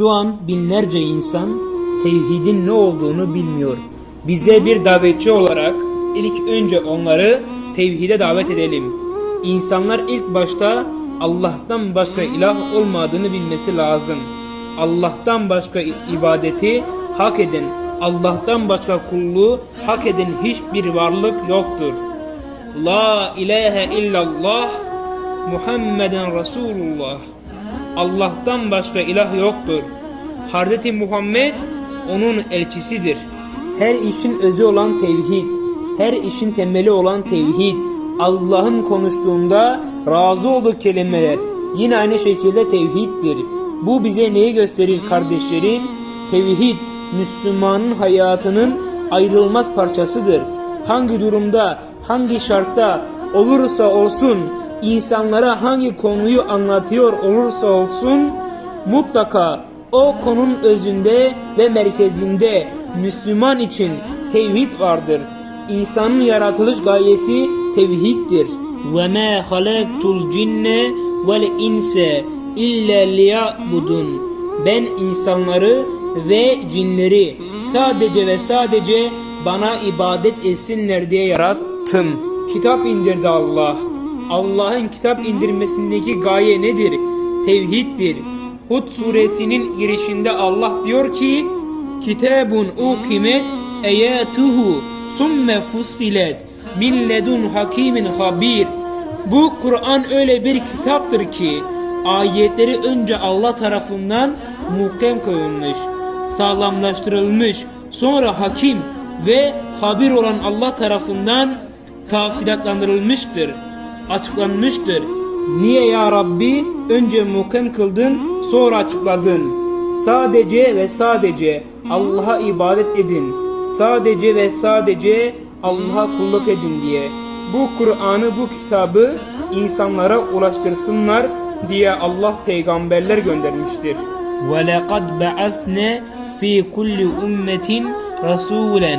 Şu an binlerce insan tevhidin ne olduğunu bilmiyor. Bize bir davetçi olarak ilk önce onları tevhide davet edelim. İnsanlar ilk başta Allah'tan başka ilah olmadığını bilmesi lazım. Allah'tan başka ibadeti hak eden, Allah'tan başka kulluğu hak eden hiçbir varlık yoktur. La ilahe illallah Muhammeden Resulullah. Allah'tan başka ilah yoktur. Hazreti Muhammed onun elçisidir. Her işin özü olan tevhid, her işin temeli olan tevhid, Allah'ın konuştuğunda razı olduğu kelimeler yine aynı şekilde tevhiddir. Bu bize neyi gösterir kardeşlerim? Tevhid, Müslümanın hayatının ayrılmaz parçasıdır. Hangi durumda, hangi şartta olursa olsun, insanlara hangi konuyu anlatıyor olursa olsun, mutlaka o konunun özünde ve merkezinde Müslüman için tevhid vardır. İnsanın yaratılış gayesi tevhiddir. Ve ma halaktul cinne vel inse illa liya'budun. Ben insanları ve cinleri sadece ve sadece bana ibadet etsinler diye yarattım. Kitap indirdi Allah. Allah'ın kitap indirmesindeki gaye nedir? Tevhiddir. Hud suresinin girişinde Allah diyor ki Kitabun ukimet eyatuhu summe fussilet min hakimin habir Bu Kur'an öyle bir kitaptır ki ayetleri önce Allah tarafından muhkem kılınmış, sağlamlaştırılmış, sonra hakim ve habir olan Allah tarafından tafsilatlandırılmıştır, açıklanmıştır. Niye ya Rabbi önce muhkem kıldın sonra açıkladın? Sadece ve sadece Allah'a ibadet edin. Sadece ve sadece Allah'a kulluk edin diye. Bu Kur'an'ı bu kitabı insanlara ulaştırsınlar diye Allah peygamberler göndermiştir. وَلَقَدْ بَعَثْنَا فِي كُلِّ أُمَّةٍ رَسُولًا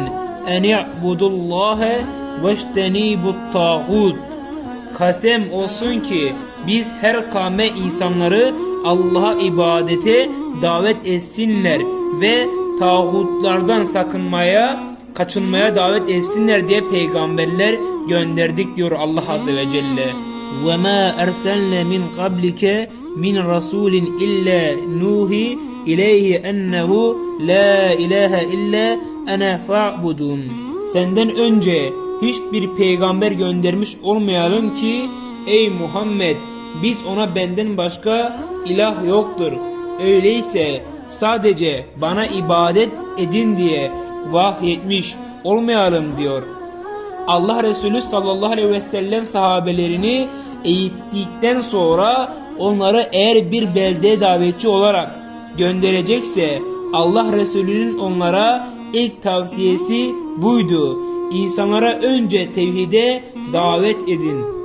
اَنْ يَعْبُدُوا اللّٰهَ وَاجْتَنِيبُوا الطَّاغُوتِ Kasem olsun ki biz her kavme insanları Allah'a ibadete davet etsinler ve tağutlardan sakınmaya, kaçınmaya davet etsinler diye peygamberler gönderdik diyor Allah Azze ve Celle. وَمَا أَرْسَلْنَا مِنْ قَبْلِكَ مِنْ رَسُولٍ إِلَّا نُوحِي إِلَيْهِ أَنَّهُ لَا إِلَٰهَ إِلَّا أَنَا فَاعْبُدُونَ Senden önce hiçbir peygamber göndermiş olmayalım ki ey Muhammed biz ona benden başka ilah yoktur. Öyleyse sadece bana ibadet edin diye vahyetmiş olmayalım diyor. Allah Resulü sallallahu aleyhi ve sellem sahabelerini eğittikten sonra onları eğer bir beldeye davetçi olarak gönderecekse Allah Resulü'nün onlara ilk tavsiyesi buydu. İnsanlara önce tevhide davet edin.